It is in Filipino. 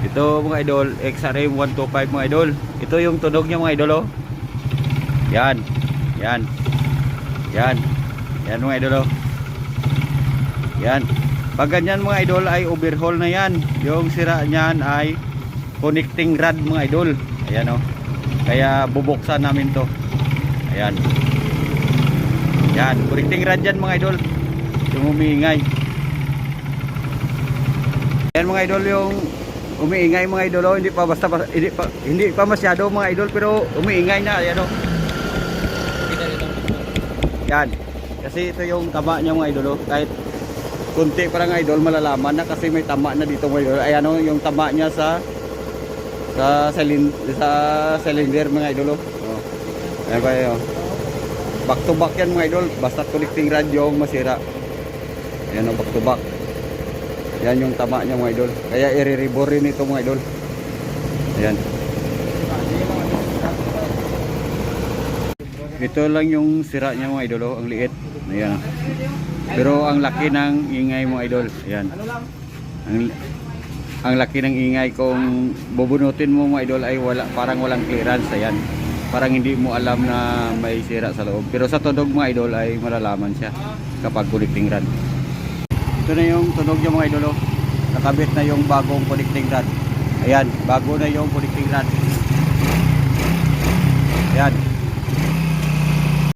Ito mga idol, XRM 125 mga idol. Ito yung tunog niya mga idol oh. Yan. Yan. Yan. Yan mga idol oh. Yan. Pag ganyan mga idol ay overhaul na yan. Yung sira niyan ay connecting rod mga idol. Ayan oh. Kaya bubuksan namin to. Ayan. Yan, connecting rod yan mga idol. Yung umiingay. Yan mga idol yung umiingay mga idol oh. hindi pa basta hindi pa, hindi pa masyado mga idol pero umiingay na ayan oh. Yan. Kasi ito yung tama niya mga idol oh. Kahit kunti pa lang idol malalaman na kasi may tama na dito mga idol. Ayan oh, yung tama niya sa sa silin sa cylinder mga idol oh. oh. Ayan ba yun? Back to back yan mga idol. Basta connecting rod yung masira. Ayan oh, back to back. Yan yung tama niya mga idol. Kaya i-rebore rin ito mga idol. Ayan. Ito lang yung sira niya mga idol, oh, ang liit. Ayan. Pero ang laki ng ingay mga idol. Ayan. Ang, ang laki ng ingay kung bubunutin mo mga idol ay wala, parang walang clearance. Ayan. Parang hindi mo alam na may sira sa loob. Pero sa tunog mga idol ay malalaman siya kapag connecting rod. Ito na yung tunog niya mga idol. oh. Nakabit na yung bagong connecting rod. Ayan, bago na yung connecting rod. Ayan.